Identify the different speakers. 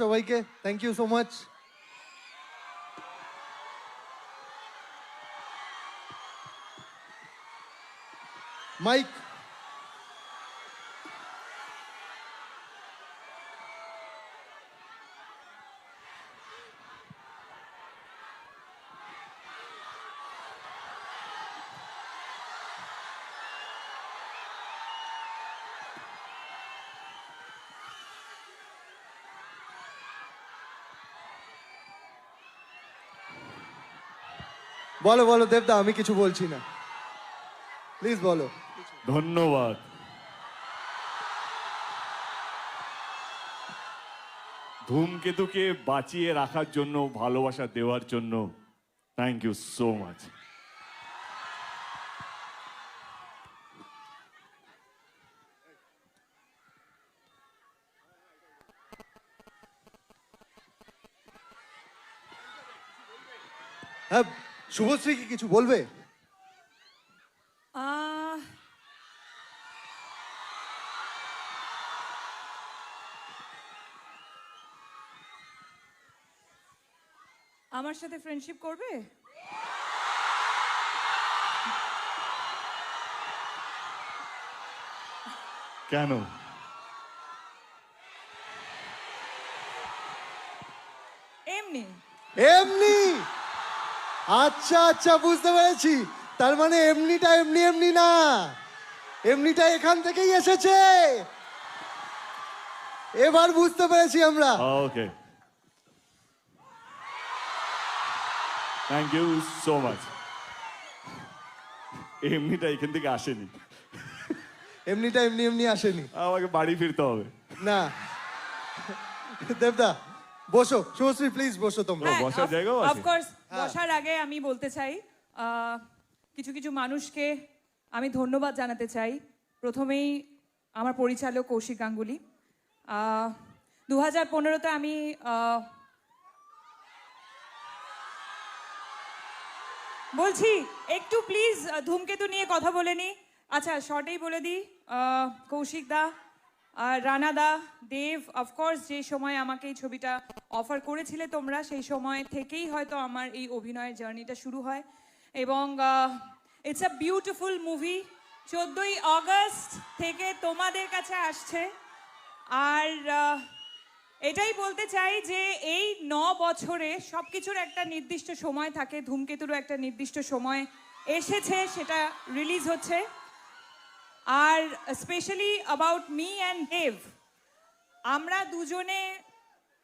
Speaker 1: সবাইকে thank you so much mic বলো বলো দেবদা আমি কিছু বলছি না। প্লিজ বলো।
Speaker 2: ধন্যবাদ। ধূমকেতুকে বাঁচিয়ে রাখার জন্য ভালোবাসা দেওয়ার জন্য থ্যাংক ইউ সো মাচ
Speaker 1: হ্যাঁ শুভশ্রী কি কিছু বলবে?
Speaker 3: আমার সাথে ফ্রেন্ডশিপ করবে?
Speaker 2: কেন?
Speaker 3: এমনি।
Speaker 1: এমনি? আচ্ছা আচ্ছা বুঝতে পেরেছি। তার মানে এমনিটা এমনি এমনি না। এমনিটা এখান থেকেই এসেছে। এবার বুঝতে পেরেছি আমরা।
Speaker 2: Okay thank you so much এমনিটা এখান থেকে আসেনি।
Speaker 1: এমনিটা এমনি এমনি আসেনি।
Speaker 2: আমাকে বাড়ি ফিরতে হবে।
Speaker 1: না। দেবদা বসো শুভশ্রী প্লিজ বসো তোমরা।
Speaker 2: হ্যাঁ, বসার জায়গাও আছে?
Speaker 3: অফকোর্স বসার আগে আমি বলতে চাই আহ, কিছু কিছু মানুষকে আমি ধন্যবাদ জানাতে চাই। প্রথমেই আমার পরিচালক কৌশিক গাঙ্গুলি। দু হাজার পনেরোতে আমি আহ, বলছি একটু প্লিজ ধূমকেতু নিয়ে কথা বলে নি। আচ্ছা শর্টেই বলে দিই। আহ, কৌশিক দা আর রানা দা, দেব অফকোর্স যে সময় আমাকে এই ছবিটা অফার করেছিলে তোমরা, সেই সময় থেকেই হয়তো আমার এই অভিনয়ের জার্নিটা শুরু হয়। এবং ইটস আ বিউটিফুল মুভি চোদ্দোই আগস্ট থেকে তোমাদের কাছে আসছে। আর এটাই বলতে চাই যে এই ন বছরে সব কিছুর একটা নির্দিষ্ট সময় থাকে, ধূমকেতুরও একটা নির্দিষ্ট সময় এসেছে, সেটা রিলিজ হচ্ছে। আর specially about me and Dev আমরা দুজনে